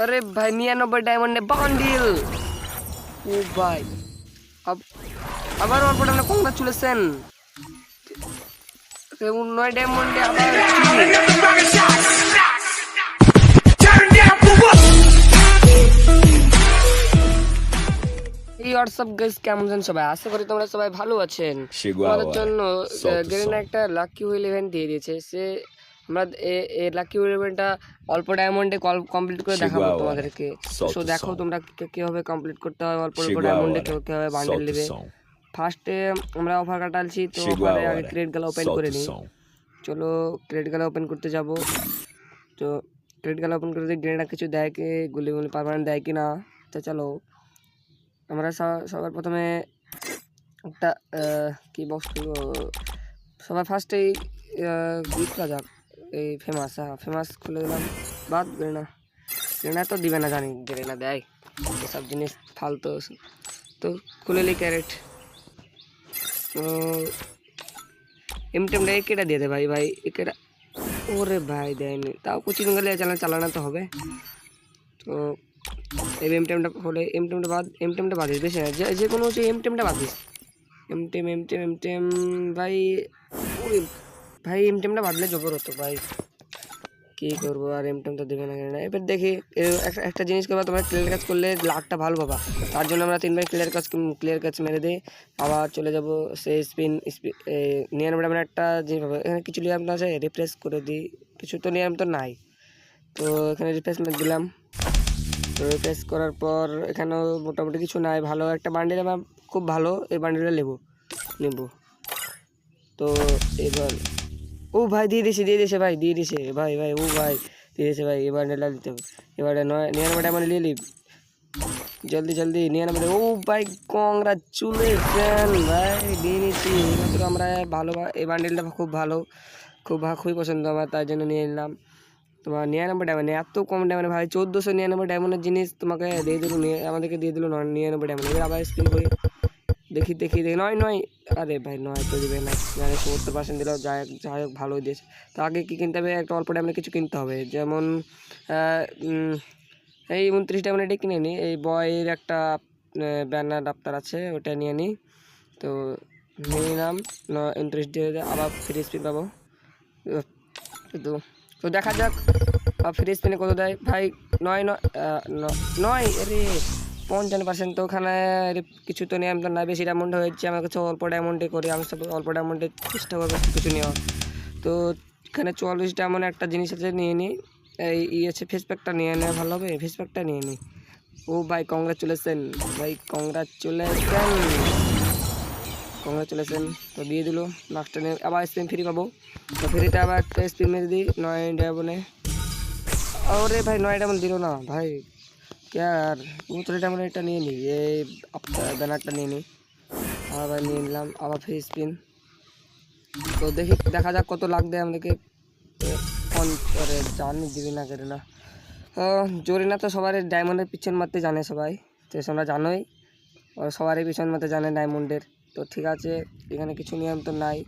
আরে ভাই নিরানব্বই ডায়মন্ডে বান্ডিল ও ভাই আব- আবার অল্প ডায়মন্ডে কংগ্রাচুলেশন নয় ডায়মন্ডে আবার? এই হোয়াটসঅ্যাপ গাইস কেমন আছেন সবাই আশা করি তোমরা সবাই ভালো আছেন তোমাদের. জন্য গেরিনা. একটা লাকি হুইল ইভেন্ট দিয়ে দিয়েছে সে আমরা এ- এই লাকি হুইল ইভেন্টটা অল্প ডায়মন্ডে কমপ্লিট করে দেখাবো তোমাদেরকে। সো দেখো তোমরা কীভাবে কমপ্লিট করতে হয় অল্প অল্প ডায়মন্ডে. কীভাবে বান্ডেল নেবে। ফার্স্টে আমরা অফার কাটালছি তো অফারে আগে hora. ক্রেডিটগুলো ওপেন করে নিই। চলো ক্রেডিটগুলো ওপেন করতে যাব। তো ক্রেডিটগুলো ওপেন করতে গ্রেনেড কিছু দেয় কি গুলি গুলি পারমানেন্ট দেয় কি না তো চলো। আমরা সবার প্রথমে একটা কি বক্স সবার ফার্স্টেই ই যাক। এই ফেমাস হ্যাঁ ফেমাস খুলে দিলাম। বাদ গ্রেনা গ্রেনা তো দিবে না জানি গ্রেনা দেয়। এসব জিনিস ফালতু তো খুলে লি ক্যারেট তো এমটেমটা একেটা দিয়ে দে ভাই ভাই, একেটা। ওরে ভাই, দেয়নি। তাও কোচিং গেলে চালানো চালানো তো হবে। তো এই এমটেমটা হলে এমটেমটা বাদ এম এমটেমটা বাদিস বেশি না। যে কোনো হচ্ছে এমটেমটা বাদিস। এমটেম এমটেম এমটেম ভাই, ওরে ভাই এমটেমটা বাদলে জবর হতো ভাই। কি করব আর এমটেম তো দেবে না কেন? এবার দেখি একটা জিনিস করবা, তোমরা ক্লিয়ার কাজ করলে লাখটা ভালো পাবা। তার জন্য আমরা তিনবার ক্লিয়ার কাজ ক্লিয়ার কাজ মেরে দিই। আবার চলে যাব সেই স্পিন নিরানব্বই আমরা একটা জিনিস পাবো। এখানে কিছু নিয়ম আছে রিফ্রেশ করে দিই। কিছু তো নিয়ম তো নাই। তো এখানে রিপ্লেসমেন্ট দিলাম। তো রিপ্লেস করার পর এখানেও মোটামুটি কিছু নাই। ভালো একটা বান্ডিল আমার খুব ভালো। এই বান্ডিলটা নেব নেব। তো এবার ও ভাই, দিয়ে দিছে দিয়ে দিছে ভাই, দিয়ে দিছে। ভাই ভাই, ও ভাই, দিয়ে দিছে ভাই এই বান্ডিলটা দিতে হবে। এবারে নয় নিরানব্বইটা মানে নিয়ে নিই জলদি জলদি নিরানব্বই ও ভাই কংগ্রাচুলেশন ভাই, দিয়ে নিচ্ছি এইমাত্র আমরা ভালো এই বান্ডিলটা খুব ভালো, খুব খুবই পছন্দ আমার তার জন্য নিয়ে নিলাম। তোমার নিরানব্বই ডায়মন্ড এত কম ডায়মন্ড ভাই, চোদ্দোশো নিরানব্বই ডায়মন্ডের জিনিস তোমাকে দিয়ে দিল আমাদেরকে দিয়ে দিল, নয় নিরানব্বই ডায়মন্ড এবার আবার স্পিন করি। দেখি দেখি দেখি। নয় নয়। আরে ভাই, নয় তো দিবে না। সত্তর পার্সেন্ট দিলেও যাই হোক যাই হোক, ভালো দিয়েছে তো আগে কী কিনতে হবে? একটা অল্প ডায়মন্ডে কিছু কিনতে হবে। যেমন এই উনত্রিশ ডায়মন্ড এটা কিনে নিই এই বয়ের একটা ব্যানার ডাক্তার আছে, ওটা নিয়ে নিই তো নিয়ে নিলাম ন- উনত্রিশ দিয়ে আবার ফ্রি স্পিন পাবো। তো তো দেখা যাক। ফ্রি স্পিনে কত দেয়? ভাই, নয় নয় নয়, আরে! পঞ্চান্ন পার্সেন্ট তো ওখানে কিছু তো নিয়ম তো না বেশি ডায়মন্ড হয়েছে আমার কাছে অল্প ডায়মন্ডে করি, আমি সব অল্প ডায়মন্ডে চেষ্টা করব কিছু নেওয়া তো এখানে চুয়াল্লিশ ডায়মন্ড একটা জিনিস আছে, নিয়ে নিই এই ই আছে ফেস প্যাকটা নিয়ে নেওয়া ভালো হবে? ফেস প্যাকটা নিয়ে নিই ও ভাই কংগ্রাচুলেশন ভাই কংগ্রাচুলেশন কংগ্রাচুলেশন তো দিয়ে দিল লাস্টে আবার স্পিন ফ্রি পাবো। তো ফ্রিতে আবার একটা স্পিন মেরে দিই, নয় ডায়মন্ডে ওরে ভাই, নয় ডায়মন্ড দিল না। ভাই আর উনত্রিশ ডায়মন্ড এটা নিয়ে নিই এই ব্যানারটা নিয়ে নিই আবার নিয়ে নিলাম আবার ফ্রি স্পিন তো দেখি দেখা যাক কত দেয় আমাদেরকে ফোন করে জানি দিবি না করে না জোরে না তো সবার ডায়মন্ডের পিছন মারতে জানে সবাই তো তোমরা জানোই ও সবারই পিছন মারতে জানে ডায়মন্ডের তো ঠিক আছে এখানে কিছু নিয়ম তো নাই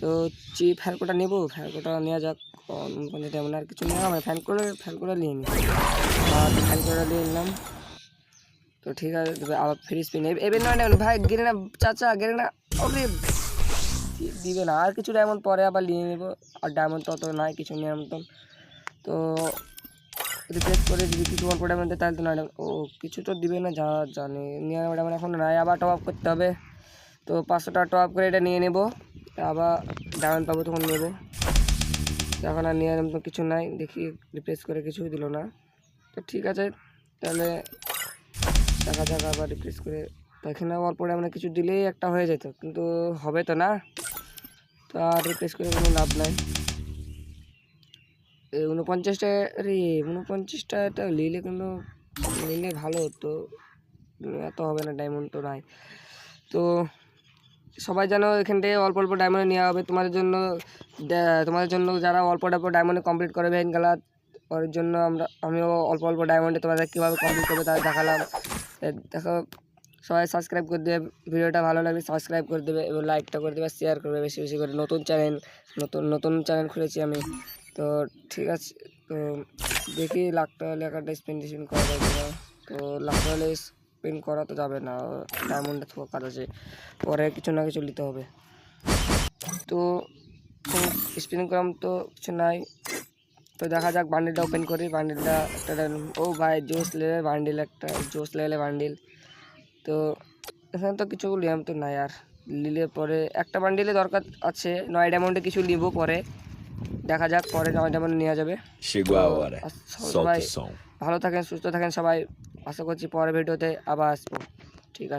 তো চি ফ্যালকোটা নেব ফ্যালকোটা নেওয়া যাক ডায়মন্ড আর কিছু নেওয়া ফ্যান করে ফ্যান করে নিয়ে নিই ফ্যান করে নিয়ে নিলাম। তো ঠিক আছে আবার ফ্রি স্পিন এবার নয় ডায়মন্ড ভাই, গেলে না, চাচা, গেলে না ওরে দিবে না। আর কিছু ডায়মন্ড পরে আবার নিয়ে নেব। আর ডায়মন্ড তো অত নাই, কিছু নেই মতন। তো রিপ্লেস করে যদি কিছু অল্প ডায়মন্ড তাহলে তো নয় ও কিছু তো দিবে না, যা জানি। নিয়ে ডায়মন্ড এখন নাই, আবার টপ আপ করতে হবে। তো পাঁচশো টাকা টপ আপ করে এটা নিয়ে নেব। আবার ডায়মন্ড পাবো তখন নেব। এখন আর নিয়ে তো কিছু নাই, দেখি রিপ্লেস করে কিছু দিল না। তো ঠিক আছে, তাহলে দেখা যাক আবার রিপ্লেস করে তো এখানে অল্প ডায়মন্ড কিছু দিলেই একটা হয়ে যেত, কিন্তু হবে তো না। তো আর রিপ্লেস করে কোনো লাভ নাই। এই উনপঞ্চাশটা আরে উনপঞ্চাশটা এটা নিলে কিন্তু নিলে ভালো হতো। এত হবে না ডায়মন্ড তো নাই। তো সবাই যেন এখান থেকে অল্প অল্প ডায়মন্ড নেওয়া হবে তোমাদের জন্য তোমাদের জন্য যারা অল্প অল্প ডায়মন্ডে কমপ্লিট করবে ভেন গেলা, ওর জন্য আমরা, আমিও অল্প অল্প ডায়মন্ডে তোমাদের কীভাবে কমপ্লিট করবে তাদের দেখালাম। দেখো, সবাই সাবস্ক্রাইব করে দেবে। ভিডিওটা ভালো লাগলে সাবস্ক্রাইব করে দেবে এবং লাইকটা করে দেবে শেয়ার করবে বেশি বেশি করে। নতুন চ্যানেল নতুন নতুন চ্যানেল খুলেছি আমি। তো ঠিক আছে, তো দেখি লাখটা হলে একটা স্পিন টিস্পিন করা যায় তো লাখটা হলে স্পিন করা তো যাবে না। ডায়মন্ডে তো কাজ আছে। পরে কিছু না কিছু নিতে হবে। তো স্পিন করাম তো কিছু নাই। তো দেখা যাক বান্ডিলটা ওপেন করি। বান্ডিলটা একটা ও ভাই জোস লেভেলের বান্ডিল একটা জোস লেভেলের বান্ডিল তো এখানে তো কিছু লিয়াম তো নাই আর। নিলে পরে একটা বান্ডিলে দরকার আছে। নয় ডায়মন্ডে কিছু নিব পরে। দেখা যাক পরে নয় ডায়মন্ডে নেওয়া যাবে। Solta সবাই ভালো থাকেন সুস্থ থাকেন সবাই। আশা করছি পরের ভিডিওতে আবার আসব। ঠিক আছে।